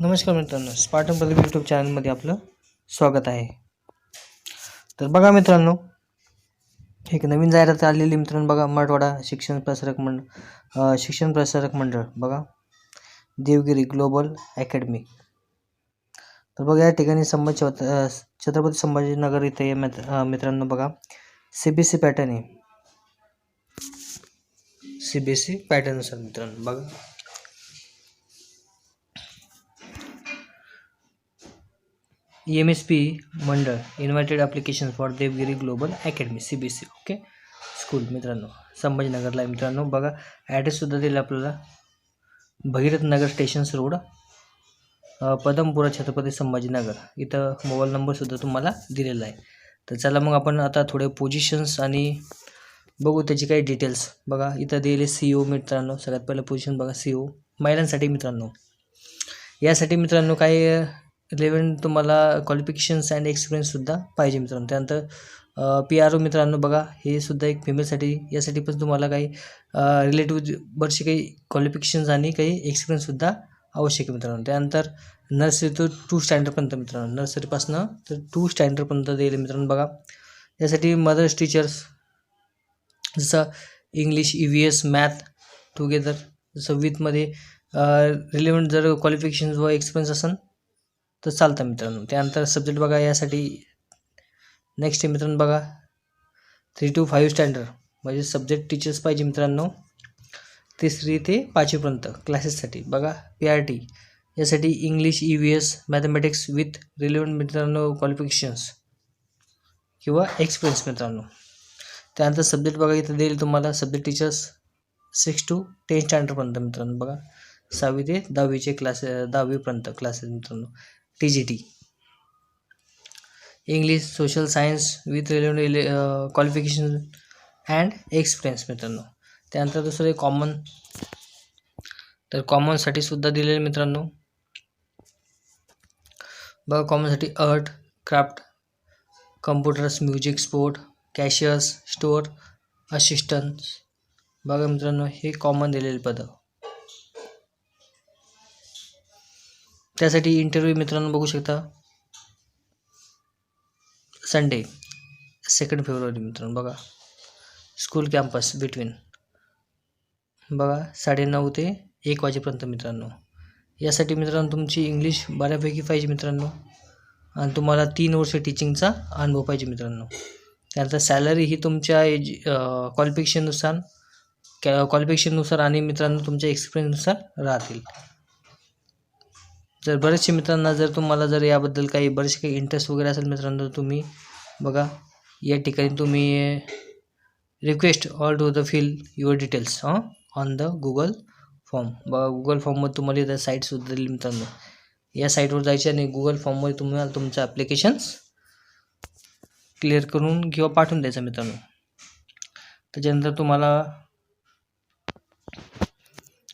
नमस्कार मित्रांनो Spartan Pradeep YouTube चॅनलमध्ये आपलं स्वागत आहे. तर बघा मित्रांनो एक नवीन जाहिरात आलेली मित्रांनो बघा मराठवाडा शिक्षण प्रसारक मंडळ शिक्षण प्रसारक मंडळ बघा देवगिरी ग्लोबल अकॅडमी. तर बघा या ठिकाणी संभाजी छत्रपती संभाजीनगर इथे मित्र मित्रांनो बघा सी बी सी पॅटर्न आहे. C B C pattern sir मित्रांनो बघा. एम एस पी मंडळ invited application for Devgiri global academy C B C okay school मित्रांनो संभाजीनगरला आहे मित्रांनो. बघा ॲड्रेससुद्धा दिला आपल्याला. Bhagirath Nagar stations road Padampura Chhatrapati Sambhajinagar. इथं मोबाईल नंबरसुद्धा तुम्हाला दिलेला आहे. तर चला मग आपण आता थोडे पोझिशन्स आणि बघू त्याची काही डिटेल्स बघा इथं दिले सी ओ मित्रांनो सगळ्यात पहिलं पोझिशन बघा सी ओ महिलांसाठी मित्रांनो. यासाठी मित्रांनो काही रिलेव्हंट तुम्हाला क्वालिफिकेशन्स अँड एक्सपिरियन्ससुद्धा पाहिजे मित्रांनो. त्यानंतर पी आर ओ मित्रांनो बघा हे सुद्धा एक फिमेलसाठी यासाठी पण तुम्हाला काही रिलेटिव्ह बरेचसे काही क्वालिफिकेशन्स आणि काही एक्सपिरियन्ससुद्धा आवश्यक आहे मित्रांनो. त्यानंतर नर्सरी तर टू स्टँडर्डपर्यंत मित्रांनो. नर्सरीपासनं तर टू स्टँडर्डपर्यंत देईल मित्रांनो बघा. यासाठी मदर्स टीचर्स जसं English E V S math together जसं विथमध्ये रिलेवंट जर क्वालिफिकेशन्स व एक्सपिरियन्स असेल तर चालतं मित्रांनो. त्यानंतर सब्जेक्ट बघा यासाठी नेक्स्ट मित्रांनो बघा. थ्री टू फाईव्ह स्टँडर्ड म्हणजे सब्जेक्ट टीचर्स पाहिजे मित्रांनो. तिसरी ते पाचवीपर्यंत क्लासेससाठी बघा पी आर टी यासाठी English E V S mathematics with relevant मित्रांनो क्वालिफिकेशन्स किंवा एक्सपिरियन्स मित्रांनो. त्यानंतर सब्जेक्ट बघा इथं देईल तुम्हाला subject teachers six to ten स्टँडर्डपर्यंत मित्रांनो बघा. सहावी ते दहावीचे क्लास दहावीपर्यंत क्लासेस मित्रांनो. T G T English social science with relevant qualification and experience मित्रांनो. त्यानंतर दुसरं कॉमन तर कॉमनसाठी सुद्धा दिलेलं मित्रांनो. बघा कॉमनसाठी art craft computers music sport cashiers store assistants बघा मित्रांनो हे कॉमन दिलेले पदं. त्यासाठी इंटरव्ह्यू मित्रांनो बघू शकता. संडे सेकंड फेब्रुवारी मित्रांनो बघा. स्कूल कॅम्पस बिटवीन बघा साडेनऊ ते एक वाजेपर्यंत मित्रांनो. यासाठी मित्रांनो तुमची इंग्लिश बऱ्यापैकी पाहिजे मित्रांनो. आणि तुम्हाला तीन वर्ष टीचिंगचा अनुभव पाहिजे मित्रांनो. त्यानंतर सॅलरी ही तुमच्या एज क्वालिफिकेशननुसार कॅ क्वालिफिकेशननुसार आणि मित्रांनो तुमच्या एक्सपिरियन्सनुसार राहतील. जर बरेचसे मित्रांना जर तुम्हाला जर याबद्दल काही बरेचसे काही इंटरेस्ट वगैरे असेल मित्रांनो तर तुम्ही बघा. या ठिकाणी तुम्ही request all to the fill your details हां ऑन द गुगल फॉर्म बघा गुगल फॉर्ममध्ये तुम्हाला इथं साईटसुद्धा दिली मित्रांनो. या साईटवर जायचे आणि गुगल फॉर्ममध्ये तुम्हाला तुमचं ॲप्लिकेशन्स क्लिअर करून किंवा पाठवून द्यायचं मित्रांनो. त्याच्यानंतर तुम्हाला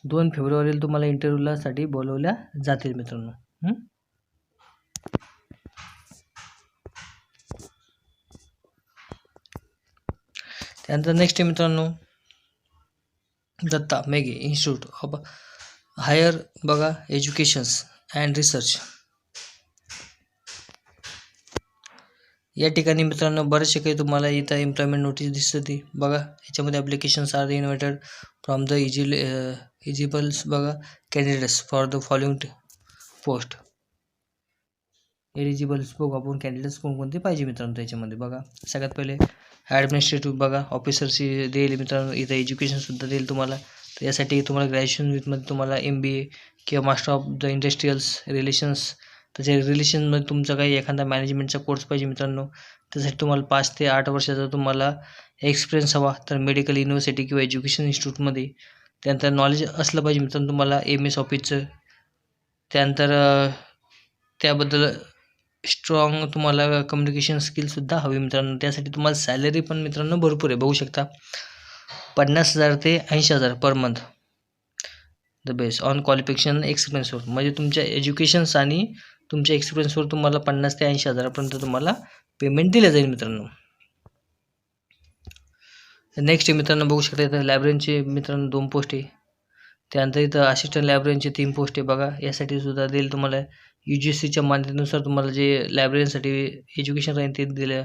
दोन फेब्रुवारीला तुम्हाला इंटरव्ह्यूलासाठी बोलवल्या जातील मित्रांनो. त्यानंतर नेक्स्ट आहे मित्रांनो Datta Meghe institute of higher बघा एज्युकेशन्स अँड रिसर्च या ठिकाणी मित्रांनो बरेचसे काही तुम्हाला इथं एम्प्लॉयमेंट नोटीस दिसत होती. बघा याच्यामध्ये applications are invited from the easily eligibles बघा. Candidates for the following post eligibles बघू आपण कॅन्डिडेट्स कोणकोणते पाहिजे मित्रांनो त्याच्यामध्ये बघा. सगळ्यात पहिले ॲडमिनिस्ट्रेटिव्ह बघा. ऑफिसरची देईल मित्रांनो. इथं एज्युकेशनसुद्धा देईल तुम्हाला. तर यासाठी तुम्हाला ग्रॅज्युएशन विथमध्ये तुम्हाला एम बी ए किंवा master of the industrials relations त्याच्या रिलेशनमध्ये तुमचा काही एखादा मॅनेजमेंटचा कोर्स पाहिजे मित्रांनो. त्यासाठी तुम्हाला पाच ते आठ वर्षाचा तुम्हाला एक्सपिरियन्स हवा. तर मेडिकल युनिव्हर्सिटी किंवा एज्युकेशन इन्स्टिट्यूटमध्ये त्यानंतर नॉलेज असलं पाहिजे मित्रांनो तुम्हाला एम एस ऑफिसचं त्यानंतर त्याबद्दल स्ट्रॉंग तुम्हाला कम्युनिकेशन स्किलसुद्धा हवी मित्रांनो. त्यासाठी तुम्हाला सॅलरी पण मित्रांनो भरपूर आहे बघू शकता. पन्नास हजार ते ऐंशी हजार per month the best on qualification एक्सपिरियन्सवर म्हणजे तुमच्या एज्युकेशन्स आणि तुमच्या एक्सपिरियन्सवर तुम्हाला पन्नास ते ऐंशी हजारापर्यंत तुम्हाला पेमेंट दिलं जाईल मित्रांनो. नेक्स्ट मित्रांनो बघू शकता इथं लायब्ररीचे मित्रांनो दोन पोस्ट आहे. त्यानंतर इथं असिस्टंट लायब्ररीचे तीन पोस्ट आहे बघा. यासाठी सुद्धा देईल तुम्हाला. यू जी एस सीच्या मान्यतेनुसार तुम्हाला जे लायब्ररीसाठी एज्युकेशन राहील ते दिलं.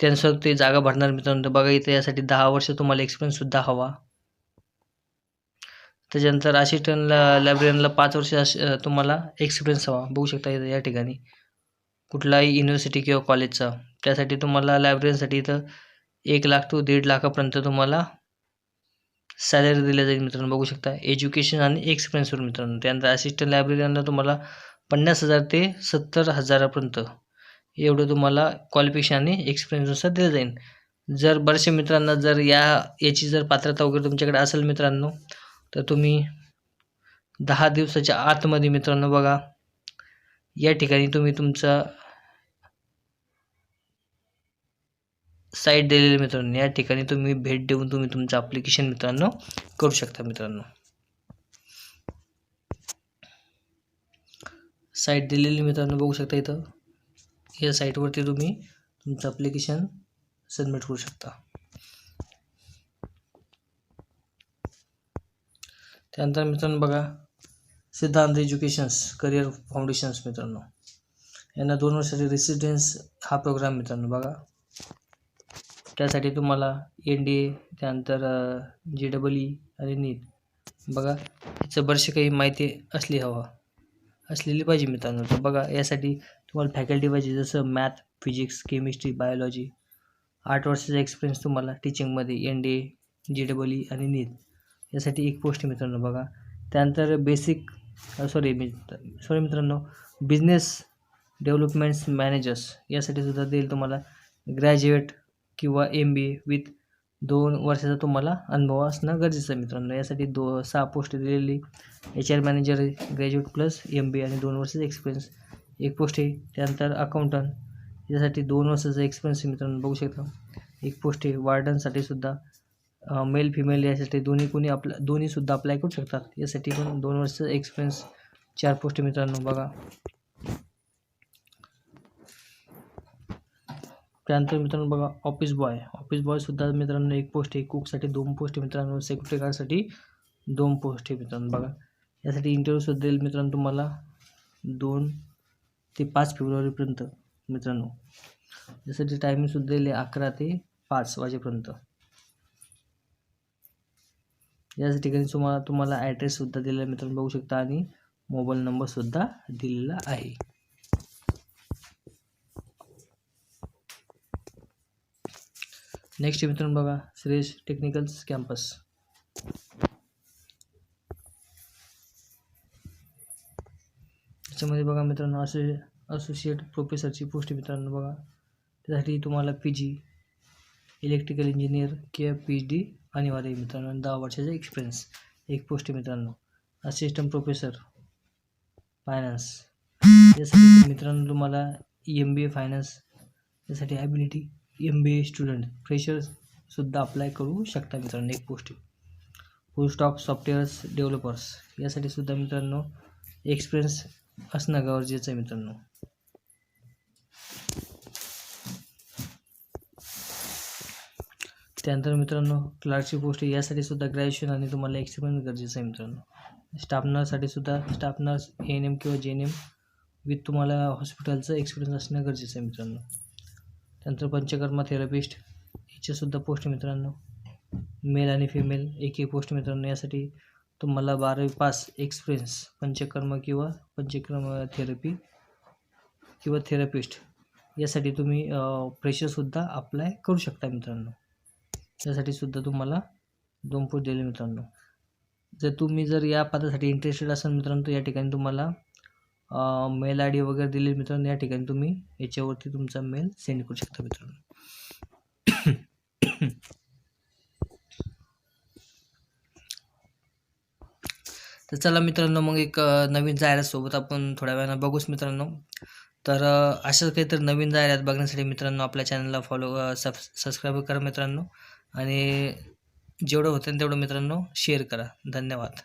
त्यानुसार ते जागा भरणार मित्रांनो. तर बघा इथं यासाठी दहा वर्ष तुम्हाला एक्सपिरियन्ससुद्धा हवा. त्याच्यानंतर असिस्टंटला लायब्ररीला पाच वर्ष तुम्हाला एक्सपिरियन्स हवा. बघू शकता इथं या ठिकाणी. कुठलाही युनिव्हर्सिटी किंवा कॉलेजचा त्यासाठी तुम्हाला लायब्ररीसाठी इथं एक लाख टू दीड लाखापर्यंत तुम्हाला सॅलरी दिली जाईल मित्रांनो. बघू शकता एज्युकेशन आणि एक्सपिरियन्सवर मित्रांनो. त्यानंतर असिस्टंट लायब्ररीला तुम्हाला पन्नास हजार ते सत्तर हजारापर्यंत एवढं तुम्हाला क्वालिफिकेशन आणि एक्सपिरियन्सनुसार दिलं जाईल. जर बऱ्याचशा मित्रांना जर या याची जर पात्रता वगैरे तुमच्याकडे असेल मित्रांनो तर तुम्ही दहा दिवसाच्या आतमध्ये मित्रांनो बघा. या ठिकाणी तुम्ही तुमचा साईट दिलेली मित्रांनो. या ठिकाणी तुम्ही भेट देऊन तुम्ही तुमचं ॲप्लिकेशन मित्रांनो करू शकता मित्रांनो. साईट दिलेली मित्रांनो बघू शकता इथं. या साईटवरती तुम्ही तुमचं ॲप्लिकेशन सबमिट करू शकता. त्यानंतर मित्रांनो बघा सिद्धांत एज्युकेशन्स करिअर फाउंडेशन्स मित्रांनो. यांना दोन वर्षाचे रेसिडेन्स हा प्रोग्राम मित्रांनो बघा. त्यासाठी तुम्हाला एन डी ए त्यानंतर जे डबल ई आणि नीट. बघा याचं बरेचसे काही माहिती असली हवा. असलेली पाहिजे मित्रांनो. तर बघा यासाठी तुम्हाला फॅकल्टी पाहिजे जसं मॅथ फिजिक्स केमिस्ट्री बायोलॉजी आठ वर्षाचा एक्सपिरियन्स तुम्हाला टीचिंगमध्ये N D A G double E आणि नीट. यासाठी एक पोस्ट मित्रांनो बघा. त्यानंतर बेसिक सॉरी मी सॉरी मित्रांनो बिझनेस डेव्हलपमेंट्स मॅनेजर्स यासाठी सुद्धा देईल तुम्हाला ग्रॅज्युएट किंवा एम बी ए विथ दोन वर्षाचा तुम्हाला अनुभव असणं गरजेचं आहे मित्रांनो. यासाठी दो सहा पोस्ट दिलेली H R manager graduate plus M B A आणि दोन वर्षाचा एक्सपिरियन्स एक पोस्ट आहे त्यानंतर अकाउंटंट यासाठी दोन वर्षाचा एक्सपिरियन्स मित्रांनो बघू शकता. एक पोस्ट आहे वार्डनसाठी सुद्धा मेल फिमेल यासाठी दोन्ही कोणी आपल्या दोन्हीसुद्धा अप्लाय करू शकतात. यासाठी पण दोन वर्षाचा एक्सपिरियन्स चार पोस्ट मित्रांनो बघा. त्यानंतर मित्रांनो बघा ऑफिस बॉय ऑफिस बॉयसुद्धा मित्रांनो एक पोस्ट आहे. कुकसाठी दोन पोस्ट आहे मित्रांनो. सेक्युरिटी गार्डसाठी दोन पोस्ट आहे मित्रांनो. बघा यासाठी इंटरव्ह्यूसुद्धा देईल मित्रांनो तुम्हाला दोन ते पाच फेब्रुवारीपर्यंत मित्रांनो. यासाठी टायमिंगसुद्धा दिले अकरा ते पाच वाजेपर्यंत. याच ठिकाणी तुम्हाला तुम्हाला ॲड्रेससुद्धा दिलेला मित्रांनो. बघू शकता आणि मोबाईल नंबरसुद्धा दिलेला आहे. नेक्स्ट मित्रांनो बघा. श्रेयस टेक्निकल्स कॅम्पस त्याच्यामध्ये बघा मित्रांनो असो असोसिएट प्रोफेसरची पोस्ट मित्रांनो बघा. त्यासाठी तुम्हाला पी जी इलेक्ट्रिकल इंजिनियर किंवा पी एच डी अनिवार्य मित्रांनो. दहा वर्षाचा एक्सपिरियन्स एक पोस्ट मित्रांनो. असिस्टंट प्रोफेसर फायनान्स यासाठी मित्रांनो तुम्हाला एम बी ए फायनान्स यासाठी ability M B A student फ्रेशर्ससुद्धा apply करू शकता मित्रांनो एक post full stack softwares developers यासाठी सुद्धा मित्रांनो एक्सपिरियन्स असणं गरजेचं आहे मित्रांनो. त्यानंतर मित्रांनो क्लार्कची पोस्ट यासाठी सुद्धा ग्रॅज्युएशन आणि तुम्हाला एक्सपिरियन्स गरजेचं आहे मित्रांनो. स्टाफ नर्ससाठी सुद्धा staff nurse A N M किंवा जे एन एम विथ तुम्हाला हॉस्पिटलचं एक्सपिरियन्स असणं गरजेचं आहे मित्रांनो. त्यानंतर पंचकर्मा थेरपिस्ट याच्यासुद्धा पोस्ट मित्रांनो. मेल आणि फिमेल एक एक पोस्ट मित्रांनो यासाठी तुम्हाला बारावी पास एक्सपिरियन्स पंचकर्म किंवा पंचकर्म थेरपी किंवा थेरपिस्ट यासाठी तुम्ही फ्रेशरसुद्धा अप्लाय करू शकता मित्रांनो. त्यासाठी सुद्धा तुम्हाला दोन पोस्ट दिले मित्रांनो. जर तुम्ही जर या पदासाठी इंटरेस्टेड असाल मित्रांनो या ठिकाणी तुम्हाला मेल आय डी वगैरे दिले मित्रांनो या ठिकाणी तुम्ही याच्यावरती तुमचा मेल सेंड करू शकता मित्रांनो. तर चला मित्रांनो मग एक नवीन जाहिरातसोबत आपण थोड्या वेळानं बघूच मित्रांनो. तर अशाच काहीतरी नवीन जाहिरात बघण्यासाठी मित्रांनो आपल्या चॅनलला फॉलो सब सबस्क्राईब करा मित्रांनो. आणि जेवढं होतं तेवढं मित्रांनो शेअर करा. धन्यवाद.